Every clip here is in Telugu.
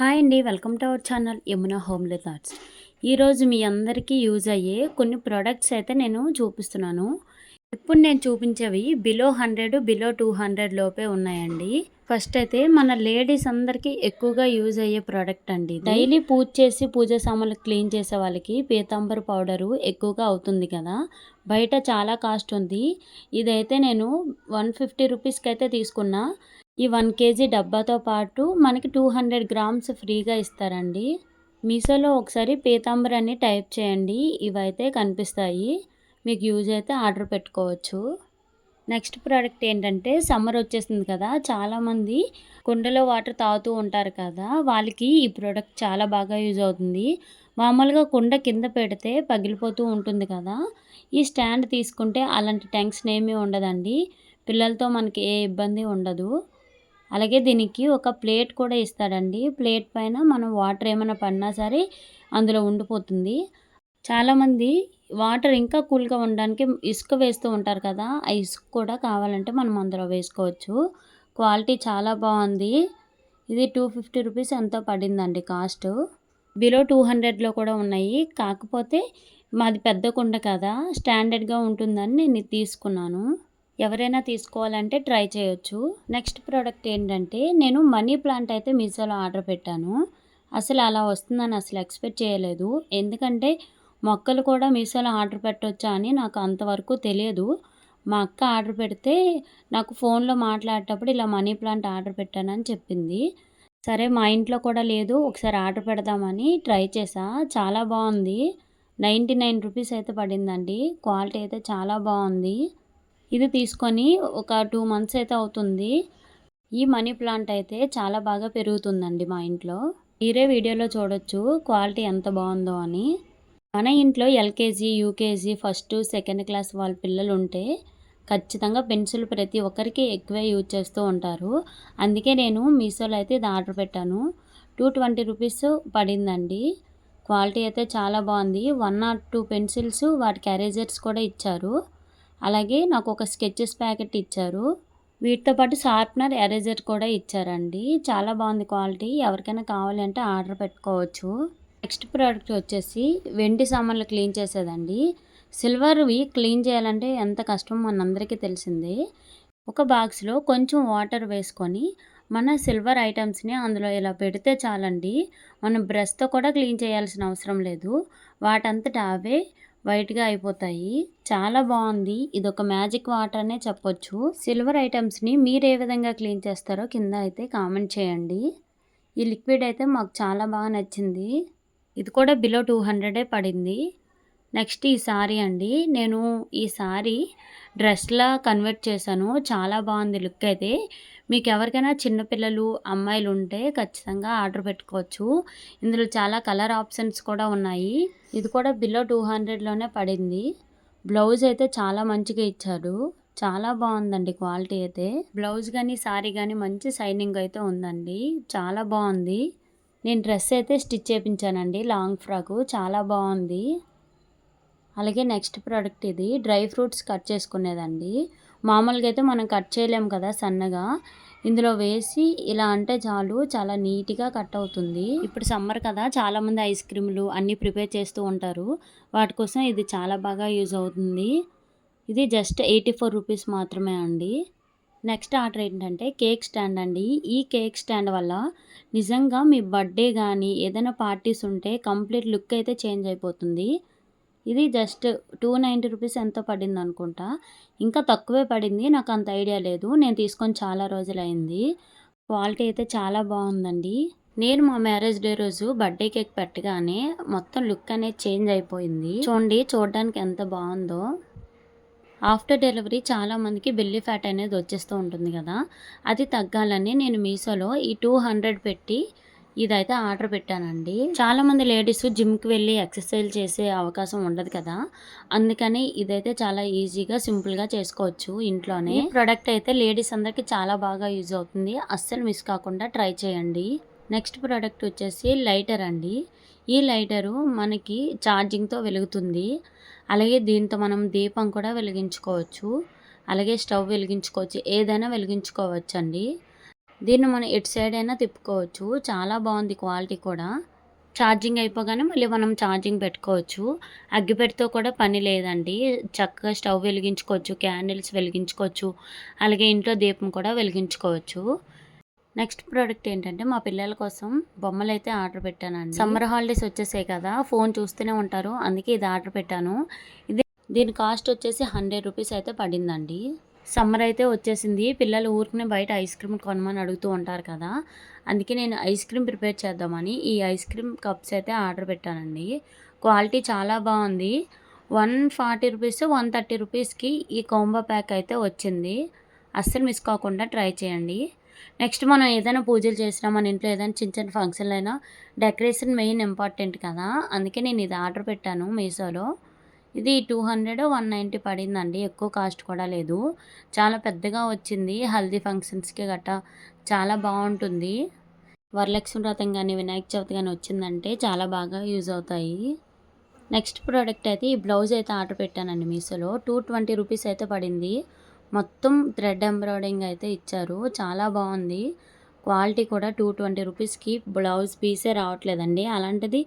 హాయ్ అండి welcome to our channel Yamuna homely thoughts. ఈరోజు మీ అందరికీ యూజ్ అయ్యే కొన్ని ప్రోడక్ట్స్ అయితే నేను చూపిస్తున్నాను. ఇప్పుడు నేను చూపించేవి below hundred below two hundred లోపే ఉన్నాయండి. ఫస్ట్ అయితే మన లేడీస్ అందరికీ ఎక్కువగా యూజ్ అయ్యే ప్రోడక్ట్ అండి డైలీ పూజ చేసి పూజ సామాన్లు క్లీన్ చేసే వాళ్ళకి పీతాంబర్ పౌడరు ఎక్కువగా అవుతుంది కదా. బయట చాలా కాస్ట్ ఉంది. ఇదైతే నేను వన్ ఫిఫ్టీ రూపీస్కి అయితే తీసుకున్నా. ఈ వన్ కేజీ డబ్బాతో పాటు మనకి టూ హండ్రెడ్ గ్రామ్స్ ఫ్రీగా ఇస్తారండి. మీషోలో ఒకసారి పీతాంబర్ అని టైప్ చేయండి. ఇవైతే కనిపిస్తాయి. మీకు యూజ్ అయితే ఆర్డర్ పెట్టుకోవచ్చు. నెక్స్ట్ ప్రోడక్ట్ ఏంటంటే సమ్మర్ వచ్చేసింది కదా చాలామంది కుండలో వాటర్ తాగుతూ ఉంటారు కదా వాళ్ళకి ఈ ప్రోడక్ట్ చాలా బాగా యూజ్ అవుతుంది. మామూలుగా కుండ కింద పెడితే పగిలిపోతూ ఉంటుంది కదా ఈ స్టాండ్ తీసుకుంటే అలాంటి టెన్షన్ ఏమీ ఉండదండి. పిల్లలతో మనకి ఏ ఇబ్బంది ఉండదు. అలాగే దీనికి ఒక ప్లేట్ కూడా ఇస్తాడండి. ప్లేట్ పైన మనం వాటర్ ఏమైనా పడినా సరే అందులో ఉండిపోతుంది. చాలామంది వాటర్ ఇంకా కూల్గా ఉండడానికి ఇసుక వేస్తూ ఉంటారు కదా ఆ ఇసుక కూడా కావాలంటే మనం అందులో వేసుకోవచ్చు. క్వాలిటీ చాలా బాగుంది. ఇది టూ ఫిఫ్టీ రూపీస్ ఎంతో పడిందండి కాస్ట్. బిలో టూ హండ్రెడ్లో కూడా ఉన్నాయి. కాకపోతే మాది పెద్ద కుండ కదా స్టాండర్డ్గా ఉంటుందని నేను తీసుకున్నాను. ఎవరైనా తీసుకోవాలంటే ట్రై చేయొచ్చు. నెక్స్ట్ ప్రోడక్ట్ ఏంటంటే నేను మనీ ప్లాంట్ అయితే మీషోలో ఆర్డర్ పెట్టాను. అసలు అలా వస్తుందని అసలు ఎక్స్పెక్ట్ చేయలేదు. ఎందుకంటే మొక్కలు కూడా మీషోలో ఆర్డర్ పెట్టొచ్చా అని నాకు అంతవరకు తెలియదు. మా అక్క ఆర్డర్ పెడితే నాకు ఫోన్లో మాట్లాడేటప్పుడు ఇలా మనీ ప్లాంట్ ఆర్డర్ పెట్టానని చెప్పింది. సరే మా ఇంట్లో కూడా లేదు ఒకసారి ఆర్డర్ పెడదామని ట్రై చేసా. చాలా బాగుంది. నైంటీ నైన్ రూపీస్ అయితే పడిందండి. క్వాలిటీ అయితే చాలా బాగుంది. ఇది తీసుకొని ఒక టూ మంత్స్ అయితే అవుతుంది. ఈ మనీ ప్లాంట్ అయితే చాలా బాగా పెరుగుతుందండి మా ఇంట్లో. మీరే వీడియోలో చూడొచ్చు క్వాలిటీ ఎంత బాగుందో అని. మన ఇంట్లో LKG UKG first second class వాళ్ళ పిల్లలు ఉంటే ఖచ్చితంగా పెన్సిల్ ప్రతి ఒక్కరికి ఎక్కువే యూజ్ చేస్తూ ఉంటారు. అందుకే నేను మీషోలో అయితే ఇది ఆర్డర్ పెట్టాను. టూ ట్వంటీ రూపీస్ పడిందండి. క్వాలిటీ అయితే చాలా బాగుంది. వన్ నాట్ టూ పెన్సిల్స్ వాటి క్యారేజర్స్ కూడా ఇచ్చారు. అలాగే నాకు ఒక స్కెచెస్ ప్యాకెట్ ఇచ్చారు. వీటితో పాటు షార్ప్నర్ ఎరేజర్ కూడా ఇచ్చారండి. చాలా బాగుంది క్వాలిటీ. ఎవరికైనా కావాలి అంటే ఆర్డర్ పెట్టుకోవచ్చు. నెక్స్ట్ ప్రోడక్ట్ వచ్చేసి వెండి సామాన్లు క్లీన్ చేసేదండి. సిల్వర్వి క్లీన్ చేయాలంటే ఎంత కష్టం మనందరికీ తెలిసిందే. ఒక బాక్స్లో కొంచెం వాటర్ వేసుకొని మన సిల్వర్ ఐటమ్స్ని అందులో ఇలా పెడితే చాలండి. మనం బ్రష్తో కూడా క్లీన్ చేయాల్సిన అవసరం లేదు. వాటంతట అవే వైట్గా అయిపోతాయి. చాలా బాగుంది. ఇది ఒక మ్యాజిక్ వాటర్ అనే చెప్పొచ్చు. సిల్వర్ ఐటమ్స్ని మీరు ఏ విధంగా క్లీన్ చేస్తారో కింద అయితే కామెంట్ చేయండి. ఈ లిక్విడ్ అయితే మాకు చాలా బాగా నచ్చింది. ఇది కూడా బిలో టూ హండ్రెడే పడింది. నెక్స్ట్ ఈ సారీ అండి. నేను ఈ సారీ డ్రెస్లా కన్వర్ట్ చేశాను. చాలా బాగుంది లుక్ అయితే. మీకు ఎవరికైనా చిన్నపిల్లలు అమ్మాయిలు ఉంటే ఖచ్చితంగా ఆర్డర్ పెట్టుకోవచ్చు. ఇందులో చాలా కలర్ ఆప్షన్స్ కూడా ఉన్నాయి. ఇది కూడా బిలో టూ హండ్రెడ్లోనే పడింది. బ్లౌజ్ అయితే చాలా మంచిగా ఇచ్చారు. చాలా బాగుందండి క్వాలిటీ అయితే. బ్లౌజ్ కానీ సారీ కానీ మంచి సైనింగ్ అయితే ఉందండి. చాలా బాగుంది. నేను డ్రెస్ అయితే స్టిచ్ చేయించానండి లాంగ్ ఫ్రాకు. చాలా బాగుంది. అలాగే నెక్స్ట్ ప్రోడక్ట్ ఇది. డ్రై ఫ్రూట్స్ కట్ చేసుకునేదండి. మామూలుగా అయితే మనం కట్ చేయలేము కదా సన్నగా. ఇందులో వేసి ఇలా అంటే చాలు చాలా నీట్గా కట్ అవుతుంది. ఇప్పుడు సమ్మర్ కదా చాలామంది ఐస్ క్రీములు అన్నీ ప్రిపేర్ చేస్తూ ఉంటారు. వాటి కోసం ఇది చాలా బాగా యూజ్ అవుతుంది. ఇది జస్ట్ ఎయిటీ ఫోర్ రూపీస్ మాత్రమే అండి. నెక్స్ట్ ఆర్డర్ ఏంటంటే కేక్ స్టాండ్ అండి. ఈ కేక్ స్టాండ్ వల్ల నిజంగా మీ బర్త్డే కానీ ఏదైనా పార్టీస్ ఉంటే కంప్లీట్ లుక్ అయితే చేంజ్ అయిపోతుంది. ఇది జస్ట్ టూ నైంటీ రూపీస్ ఎంతో పడింది అనుకుంటా. ఇంకా తక్కువే పడింది నాకు అంత ఐడియా లేదు. నేను తీసుకొని చాలా రోజులైంది. క్వాలిటీ అయితే చాలా బాగుందండి. నేను మా మ్యారేజ్ డే రోజు బర్త్డే కేక్ పెట్టగానే మొత్తం లుక్ అనేది చేంజ్ అయిపోయింది. చూడండి చూడడానికి ఎంత బాగుందో. ఆఫ్టర్ డెలివరీ చాలామందికి బెల్లి ఫ్యాట్ అనేది వచ్చేస్తూ ఉంటుంది కదా. అది తగ్గాలని నేను మీషోలో ఈ టూ హండ్రెడ్ పెట్టి ఇదైతే ఆర్డర్ పెట్టానండి. చాలామంది లేడీస్ జిమ్కి వెళ్ళి ఎక్సర్సైజ్ చేసే అవకాశం ఉండదు కదా. అందుకని ఇదైతే చాలా ఈజీగా సింపుల్గా చేసుకోవచ్చు ఇంట్లోనే. ప్రొడక్ట్ అయితే లేడీస్ అందరికి చాలా బాగా యూజ్ అవుతుంది. అస్సలు మిస్ కాకుండా ట్రై చేయండి. నెక్స్ట్ ప్రోడక్ట్ వచ్చేసి లైటర్ అండి. ఈ లైటరు మనకి ఛార్జింగ్తో వెలుగుతుంది. అలాగే దీంతో మనం దీపం కూడా వెలిగించుకోవచ్చు. అలాగే స్టవ్ వెలిగించుకోవచ్చు. ఏదైనా వెలిగించుకోవచ్చు అండి దీన్ని మనం ఎటు సైడ్ అయినా తిప్పుకోవచ్చు. చాలా బాగుంది క్వాలిటీ కూడా. ఛార్జింగ్ అయిపోగానే మళ్ళీ మనం ఛార్జింగ్ పెట్టుకోవచ్చు. అగ్గిపెట్టితో కూడా పని లేదండి. చక్కగా స్టవ్ వెలిగించుకోవచ్చు క్యాండిల్స్ వెలిగించుకోవచ్చు అలాగే ఇంట్లో దీపం కూడా వెలిగించుకోవచ్చు. నెక్స్ట్ ప్రోడక్ట్ ఏంటంటే మా పిల్లల కోసం బొమ్మలు అయితే ఆర్డర్ పెట్టానండి. సమ్మర్ హాలిడేస్ వచ్చేసాయి కదా ఫోన్ చూస్తూనే ఉంటారు అందుకే ఇది ఆర్డర్ పెట్టాను. ఇది దీని కాస్ట్ వచ్చేసి హండ్రెడ్ రూపీస్ అయితే పడిందండి. సమ్మర్ అయితే వచ్చేసింది. పిల్లలు ఊరికనే బయట ఐస్ క్రీమ్ కొనమని అడుగుతూ ఉంటారు కదా. అందుకే నేను ఐస్ క్రీమ్ ప్రిపేర్ చేద్దామని ఈ ఐస్ క్రీమ్ కప్స్ అయితే ఆర్డర్ పెట్టానండి. క్వాలిటీ చాలా బాగుంది. One forty rupees one thirty రూపీస్కి ఈ కాంబో ప్యాక్ అయితే వచ్చింది. అస్సలు మిస్ కాకుండా ట్రై చేయండి. నెక్స్ట్ మనం ఏదైనా పూజలు చేసినా మన ఇంట్లో ఏదైనా చిన్న చిన్న ఫంక్షన్లు అయినా డెకరేషన్ మెయిన్ ఇంపార్టెంట్ కదా. అందుకే నేను ఇది ఆర్డర్ పెట్టాను మీషోలో. ఇది టూ హండ్రెడ్ వన్ నైంటీ పడిందండి. ఎక్కువ కాస్ట్ కూడా లేదు. చాలా పెద్దగా వచ్చింది. హల్దీ ఫంక్షన్స్కి గట్టా చాలా బాగుంటుంది. వరలక్ష్మి వ్రతం కానీ వినాయక చవితి కానీ వచ్చిందంటే చాలా బాగా యూజ్ అవుతాయి. నెక్స్ట్ ప్రోడక్ట్ అయితే ఈ బ్లౌజ్ అయితే ఆర్డర్ పెట్టానండి మీషోలో. టూ ట్వంటీ రూపీస్ అయితే పడింది. మొత్తం థ్రెడ్ ఎంబ్రాయిడింగ్ అయితే ఇచ్చారు. చాలా బాగుంది. క్వాలిటీ కూడా టూ ట్వంటీ రూపీస్కి బ్లౌజ్ పీసే రావట్లేదండి. అలాంటిది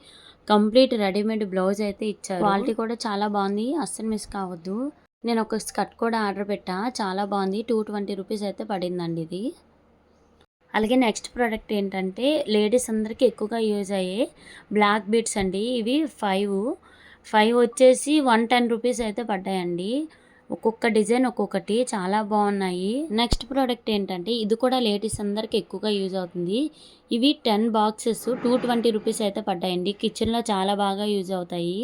కంప్లీట్ రెడీమేడ్ బ్లౌజ్ అయితే ఇచ్చారు. క్వాలిటీ కూడా చాలా బాగుంది. అస్సలు మిస్ కావద్దు. నేను ఒక స్కర్ట్ కూడా ఆర్డర్ పెట్టా. చాలా బాగుంది. టూ ట్వంటీ రూపీస్ అయితే పడిందండి ఇది. అలాగే నెక్స్ట్ ప్రోడక్ట్ ఏంటంటే లేడీస్ అందరికీ ఎక్కువగా యూజ్ అయ్యే బ్లాక్ బీట్స్ అండి. ఇవి ఫైవ్. ఫైవ్ వచ్చేసి వన్ టెన్ రూపీస్ అయితే పడ్డాయండి. ఒక్కొక్క డిజైన్ ఒక్కొక్కటి చాలా బాగున్నాయి. నెక్స్ట్ ప్రోడక్ట్ ఏంటంటే ఇది కూడా లేడీస్ అందరికి ఎక్కువగా యూజ్ అవుతుంది. ఇవి ten boxes two twenty rupees అయితే పడ్డాయండి. కిచెన్లో చాలా బాగా యూజ్ అవుతాయి.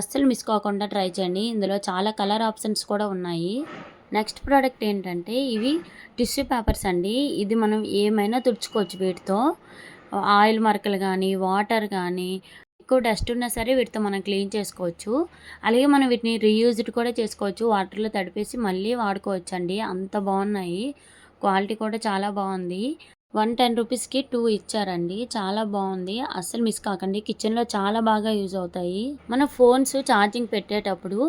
అస్సలు మిస్ కాకుండా ట్రై చేయండి. ఇందులో చాలా కలర్ ఆప్షన్స్ కూడా ఉన్నాయి. నెక్స్ట్ ప్రోడక్ట్ ఏంటంటే ఇవి టిష్యూ పేపర్స్ అండి. ఇది మనం ఏమైనా తుడుచుకోవచ్చు వీటితో. ఆయిల్ మరకలు కానీ వాటర్ కానీ ఎక్కువ డస్ట్ ఉన్నా సరే వీటితో మనం క్లీన్ చేసుకోవచ్చు. అలాగే మనం వీటిని రీయూజ్డ్ కూడా చేసుకోవచ్చు. వాటర్లో తడిపేసి మళ్ళీ వాడుకోవచ్చు అండి అంత బాగున్నాయి. క్వాలిటీ కూడా చాలా బాగుంది. వన్ టెన్ రూపీస్కి టూ ఇచ్చారండి. చాలా బాగుంది. అస్సలు మిస్ కాకండి. కిచెన్లో చాలా బాగా యూజ్ అవుతాయి. మన ఫోన్స్ ఛార్జింగ్ పెట్టేటప్పుడు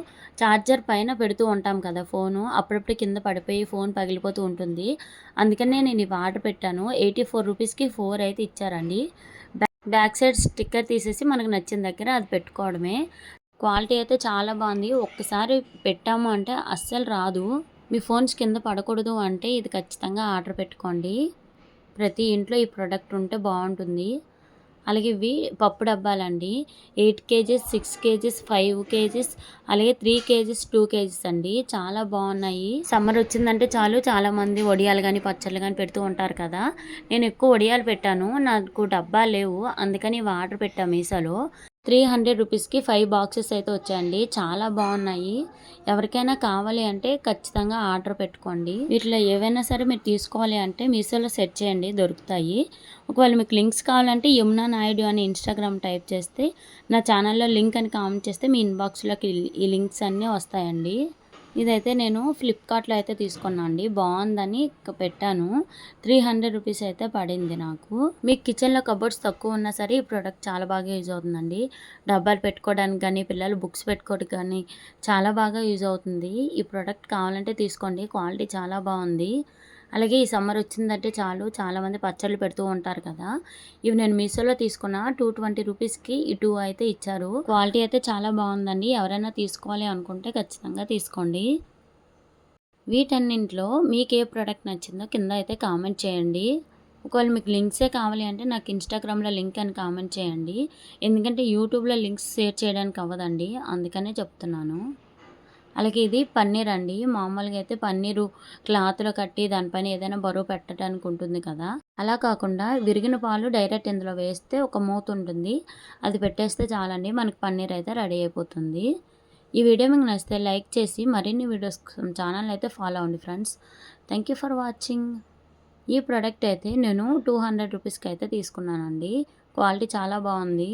ఛార్జర్ పైన పెడుతూ ఉంటాం కదా ఫోను అప్పుడప్పుడు కింద పడిపోయి ఫోన్ పగిలిపోతూ ఉంటుంది. అందుకనే నేను ఇవి ఆర్డర్ పెట్టాను. ఎయిటీ ఫోర్ రూపీస్కి ఫోర్ అయితే ఇచ్చారండి. బ్యాక్ సైడ్ స్టిక్కర్ తీసేసి మనకు నచ్చిన దగ్గర అది పెట్టుకోవడమే. క్వాలిటీ అయితే చాలా బాగుంది. ఒక్కసారి పెట్టాము అంటే అస్సలు రాదు. మీ ఫోన్స్ కింద పడకూడదు అంటే ఇది ఖచ్చితంగా ఆర్డర్ పెట్టుకోండి. ప్రతి ఇంట్లో ఈ ప్రోడక్ట్ ఉంటే బాగుంటుంది. అలాగే ఇవి పప్పు డబ్బాలండి. Eight kgs six kgs five kgs అలాగే త్రీ కేజీస్ టూ కేజీస్ అండి. చాలా బాగున్నాయి. సమ్మర్ వచ్చిందంటే చాలు. చాలామంది వడియాలు కానీ పచ్చళ్ళు కానీ పెడుతూ ఉంటారు కదా. నేను ఎక్కువ వడియాలు పెట్టాను. నాకు డబ్బా లేవు. అందుకని ఆర్డర్ పెట్టాను మీసాలో. త్రీ హండ్రెడ్ రూపీస్కి ఫైవ్ బాక్సెస్ అయితే వచ్చాయండి. చాలా బాగున్నాయి. ఎవరికైనా కావాలి అంటే ఖచ్చితంగా ఆర్డర్ పెట్టుకోండి. వీటిలో ఏవైనా సరే మీరు తీసుకోవాలి అంటే మీషోలో సెట్ చేయండి దొరుకుతాయి. ఒకవేళ మీకు లింక్స్ కావాలంటే యమునా నాయుడు అని ఇన్స్టాగ్రామ్ టైప్ చేస్తే నా ఛానల్లో లింక్ అని కామెంట్ చేస్తే మీ ఇన్బాక్స్లోకి ఈ లింక్స్ అన్నీ వస్తాయండి. ఇదైతే నేను ఫ్లిప్కార్ట్లో అయితే తీసుకున్నాను అండి. బాగుందని పెట్టాను. త్రీ హండ్రెడ్ రూపీస్ అయితే పడింది నాకు. మీకు కిచెన్లో కబోర్డ్స్ తక్కువ ఉన్నా సరే ఈ ప్రోడక్ట్ చాలా బాగా యూజ్ అవుతుందండి. డబ్బాలు పెట్టుకోవడానికి కానీ పిల్లలు బుక్స్ పెట్టుకోవడానికి కానీ చాలా బాగా యూజ్ అవుతుంది. ఈ ప్రోడక్ట్ కావాలంటే తీసుకోండి. క్వాలిటీ చాలా బాగుంది. అలాగే ఈ సమ్మర్ వచ్చిందంటే చాలు. చాలామంది పచ్చళ్ళు పెడుతూ ఉంటారు కదా. ఇవి నేను మీషోలో తీసుకున్న టూ ట్వంటీ రూపీస్కి ఈ టూ అయితే ఇచ్చారు. క్వాలిటీ అయితే చాలా బాగుందండి. ఎవరైనా తీసుకోవాలి అనుకుంటే ఖచ్చితంగా తీసుకోండి. వీటన్నింటిలో మీకు ఏ ప్రోడక్ట్ నచ్చిందో కింద అయితే కామెంట్ చేయండి. ఒకవేళ మీకు లింక్సే కావాలి అంటే నాకు ఇన్స్టాగ్రామ్లో లింక్ అని కామెంట్ చేయండి. ఎందుకంటే యూట్యూబ్లో లింక్స్ షేర్ చేయడానికి అవ్వదండి. అందుకనే చెప్తున్నాను. అలాగే ఇది పన్నీర్ అండి. మామూలుగా అయితే పన్నీరు క్లాత్లో కట్టి దానిపైన ఏదైనా బరువు పెట్టడానికి ఉంటుంది కదా. అలా కాకుండా విరిగిన పాలు డైరెక్ట్ ఇందులో వేస్తే ఒక మూత ఉంటుంది. అది పెట్టేస్తే చాలండి. మనకి పన్నీర్ అయితే రెడీ అయిపోతుంది. ఈ వీడియో మీకు నచ్చితే లైక్ చేసి మరిన్ని వీడియోస్ ఛానల్ అయితే ఫాలో అవ్వండి friends. Thank you for watching ఈ ప్రోడక్ట్ అయితే నేను టూ హండ్రెడ్ రూపీస్కి అయితే తీసుకున్నానండి. క్వాలిటీ చాలా బాగుంది.